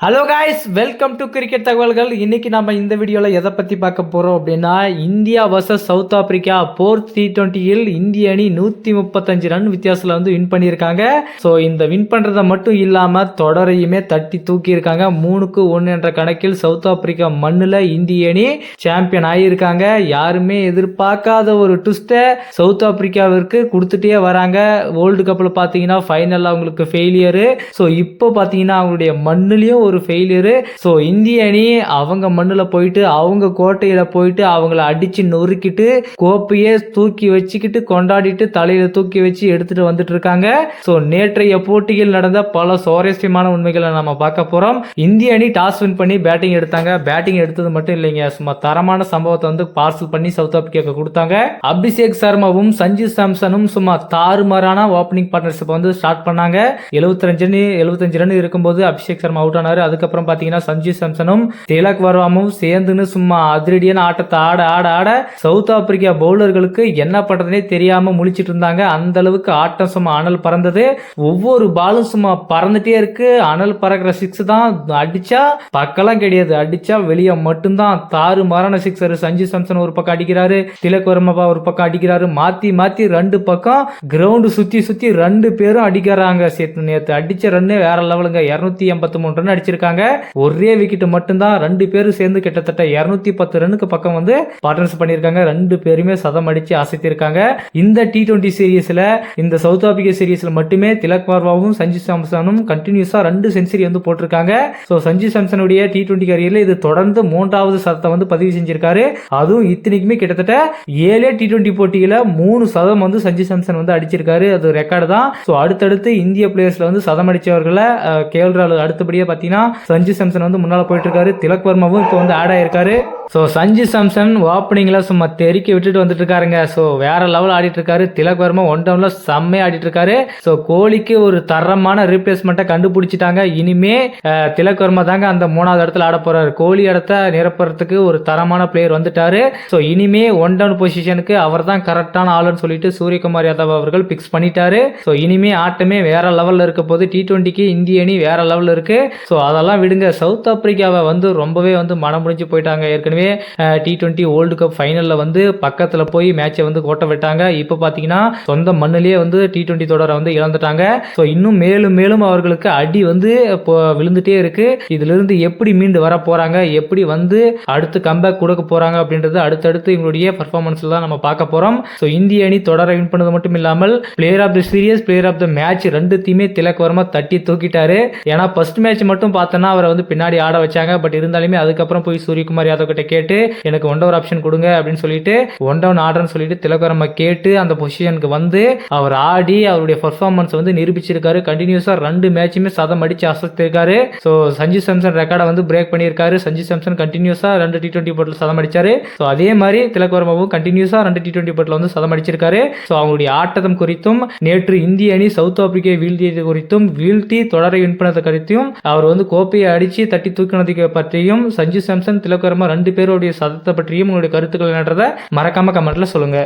Hello guys welcome to cricket தகவல்கள் இன்றைக்கி நம்ம இந்த வீடியோவில் எதை பற்றி பார்க்க போகிறோம் அப்படின்னா India versus South Africa four T டுவெண்ட்டியில் இந்திய அணி நூற்றி முப்பத்தஞ்சு ரன் வித்தியாசத்தில் வந்து வின் பண்ணியிருக்காங்க. ஸோ இந்த வின் பண்ணுறதை மட்டும் இல்லாமல் தொடரையுமே தட்டி தூக்கியிருக்காங்க. மூணுக்கு ஒன்று என்ற கணக்கில் சவுத் ஆப்பிரிக்கா மண்ணில் இந்திய அணி சாம்பியன் ஆகியிருக்காங்க யாருமே எதிர்பார்க்காத ஒரு ட்விஸ்ட்டை சவுத் ஆப்பிரிக்காவிற்கு கொடுத்துட்டே வராங்க. வேர்ல்டு கப்பில் பார்த்தீங்கன்னா ஃபைனலில் அவங்களுக்கு ஃபெயிலியரு ஸோ இப்போ பார்த்தீங்கன்னா அவங்களுடைய மண்ணுலேயும் ஒரு ஃபெயிலியரு ஸோ இந்திய அணி அவங்க மண்ணில் போயிட்டு அவங்க கோட்டையில் போயிட்டு அவங்கள அடித்து நொறுக்கிட்டு கோப்பையே தூக்கி வச்சுக்கிட்டு கொண்டாடிட்டு தலையில் தூக்கி வச்சு எடுத்துகிட்டு வந்துட்டு இருக்காங்க. ஸோ நேற்றைய போட்டியில் நடந்த பல சுவாரஸ்யமான உண்மைகளை நம்ம பார்க்க போகிறோம் இந்திய அணி டாஸ் வின் பண்ணி பேட்டிங் எடுத்தாங்க. பேட்டிங் எடுத்தது மட்டும் இல்லைங்க. சும்மா தரமான சம்பவத்தை வந்து பார்சல் பண்ணி சவுத் ஆப்பிரிக்காவுக்கு கொடுத்தாங்க. அபிஷேக் சர்மாவும் சஞ்சு சாம்சனும் சும்மா தாறுமாறான ஓப்பனிங் பார்ட்னர்ஷிப் வந்து ஸ்டார்ட் பண்ணாங்க. 75 ரன் எழுபத்தஞ்சு ரன் இருக்கும்போது அபிஷேக் சர்மா அவுட் ஆனார். அதுக்கப்புறம் பார்த்தீங்கன்னா சஞ்சு சாம்சனும் திலக் வர்மாவும் சேர்ந்துன்னு சும்மா அதிரடியான ஆட்டத்தை ஆட ஆட ஆட சவுத் ஆப்பிரிக்கா பவுலர்களுக்கு என்ன பண்றதுனே தெரியாம முழிச்சிட்டு இருந்தாங்க. அந்த அளவுக்கு ஆட்டம் சும்மா அனல் பறந்தது. ஒவ்வொரு பாலும் சும்மா பறந்துட்டே இருக்கு. அனல் பறக்கிற சிக்ஸ் தான் அடிச்சா பக்கெல்லாம் கிடையாது. அடிச்சா வெளியே மட்டும்தான். தாறு மாறான சிக்ஸர் சஞ்சு சாம்சன் ஒரு பக்கம் அடிக்கிறாரு திலக் வர்மா ஒரு பக்கம் அடிக்கிறாரு. மாத்தி மாத்தி ரெண்டு பக்கம் கிரவுண்டு சுத்தி சுத்தி ரெண்டு பேரும் அடிக்கிறாங்க. சேத்து நேத்து அடிச்ச ரன்னு வேற லெவலுங்க இருநூத்தி எண்பத்தி மூணு ரன் அடிச்சிருக்காங்க ஒரே விக்கெட் மட்டும்தான் ரெண்டு பேரும் சேர்ந்து கிட்டத்தட்ட இருநூத்தி பத்து ரன்னுக்கு பக்கம் வந்து பார்ட்னர்ஸ் பண்ணியிருக்காங்க. ரெண்டு பேருமே சதம் அடிச்சு அசைத்திருக்காங்க. இந்த டி டுவெண்ட்டி சீரீஸ்ல இந்த சவுத் ஆப்பிரிக்கா சீரீஸ்ல மட்டுமே திலக் பார்வாவும் சஞ்சு சாம்சனும் கண்டினியூஸா ரெண்டு செஞ்சுரி வந்து போட்டிருக்காங்க. ஸோ சஞ்சு சாம்சனுடைய டி டுவெண்ட்டி கரியர்ல இது தொடர்ந்து மூன்றாவது சதத்தை வந்து பதிவு செஞ்சிருக்காரு. அதுவும் இத்தனைக்குமே கிட்டத்தட்ட ஏழே டி டுவெண்ட்டி போட்டியில மூணு சதம் வந்து சஞ்சு சாம்சன் வந்து அடிச்சிருக்காரு. அது ரெக்கார்டு தான். ஸோ அடுத்தடுத்து இந்திய பிளேயர்ஸ்ல வந்து சதம் அடிச்சவர்களை கேஎல் ராகுல் அடுத்தபடியே பார்த்தீங்கன்னா சஞ்சு சாம்சன் வந்து முன்னால போயிட்டு இருக்காரு. திலக் வர்மாவும் இப்போ வந்து ஆட் ஆயிருக்காரு. ஸோ சஞ்சு சாம்சன் ஓப்பனிங்ல சும்மா தெருக்கி விட்டுட்டு வந்துட்டு இருக்காருங்க ஸோ வேற லெவல் ஆடிட்டு இருக்காரு திலக் வர்மா ஒன் டவுன்ல செம்மையா ஆடிட்டு இருக்காரு ஸோ கோலிக்கு ஒரு தரமான ரீப்ளேஸ்மெண்ட்டை கண்டுபிடிச்சிட்டாங்க. இனிமே திலக் வர்மா தாங்க அந்த மூணாவது இடத்துல ஆட போறாரு. கோலி இடத்த நிரப்புறதுக்கு ஒரு தரமான பிளேயர் வந்துட்டாரு. ஸோ இனிமே ஒன் டவுன் பொசிஷனுக்கு அவர் தான் கரெக்டான ஆளுன்னு சொல்லிட்டு சூரியகுமார் யாதவ் அவர்கள் பிக்ஸ் பண்ணிட்டாரு. ஸோ இனிமே ஆட்டமே வேற லெவல்ல இருக்க போது டி டுவெண்ட்டிக்கு இந்திய அணி வேற லெவல்ல இருக்கு. ஸோ அதெல்லாம் விடுங்க. சவுத் ஆப்பிரிக்காவை வந்து ரொம்பவே வந்து மனம் முடிஞ்சு போயிட்டாங்க. ஏற்கனவே டி டுவெண்ட்டி வேர்ல்டு கப் ஃபைனலில் வந்து பக்கத்தில் போய் மேட்சை வந்து கோட்டை விட்டாங்க. இப்போ பார்த்தீங்கன்னா சொந்த மண்ணிலேயே வந்து டி டுவெண்ட்டி தொடரை வந்து இழந்துட்டாங்க. ஸோ இன்னும் மேலும் மேலும் அவர்களுக்கு அடி வந்து இப்போ விழுந்துட்டே இருக்கு. இதிலிருந்து எப்படி மீண்டு வர போகிறாங்க எப்படி வந்து அடுத்து கம்பேக் கொடுக்க போகிறாங்க அப்படின்றது அடுத்தடுத்து இவங்களுடைய பர்ஃபார்மன்ஸில் தான் நம்ம பார்க்க போகிறோம் ஸோ இந்திய அணி தொடரை வின் பண்ணது மட்டும் இல்லாமல் player of the series player of the match ரெண்டுத்தையுமே திலக் வர்மா தட்டி தூக்கிட்டாரு. ஏன்னா ஃபர்ஸ்ட் மேட்ச் மட்டும் பார்த்தோன்னா அவரை வந்து பின்னாடி ஆட வச்சாங்க. பட் இருந்தாலுமே அதுக்கப்புறம் போய் சூரியகுமார் யாதவ் கிட்ட கேட்டு எனக்கு ஒன் டவர் ஆப்ஷன் கொடுங்க அப்படின்னு சொல்லிட்டு ஒன் டவுன் ஆர்டர்னு சொல்லிட்டு திலக் கேட்டு அந்த பொசிஷனுக்கு வந்து அவர் ஆடி அவருடைய பர்ஃபார்மன்ஸ் வந்து நிரூபிச்சிருக்காரு. கண்டினியூஸா ரெண்டு மேட்சுமே சதம் அடிச்சு அசத்திருக்காரு. ஸோ சஞ்சு சாம்சன் ரெக்கார்டை வந்து பிரேக் பண்ணியிருக்காரு. சஞ்சு சாம்சன் கண்டினியூஸா ரெண்டு டி டுவெண்ட்டி போட்டில் சதம் அடிச்சாரு. ஸோ அதே மாதிரி திலகவர்மாவும் கண்டினியூஸா ரெண்டு டி டுவெண்ட்டி போட்டில் வந்து சதம் அடிச்சிருக்காரு. ஸோ அவங்களுடைய ஆட்டத்தம் குறித்தும் நேற்று இந்திய அணி சவுத் ஆப்பிரிக்கை வீழ்த்தியது குறித்தும் வீழ்த்தி தொடரை வின் பண்ணது குறித்தும் அவர் வந்து கோப்பையை அடிச்சு தட்டி தூக்கினதுக்கு பற்றியும் சஞ்சு சாம்சன் திலகவர்மா ரெண்டு பேருடைய சதத்தை பற்றியும் உங்களுடைய கருத்துக்கள் என்னன்றதை மறக்காம கமெண்ட்ல சொல்லுங்க.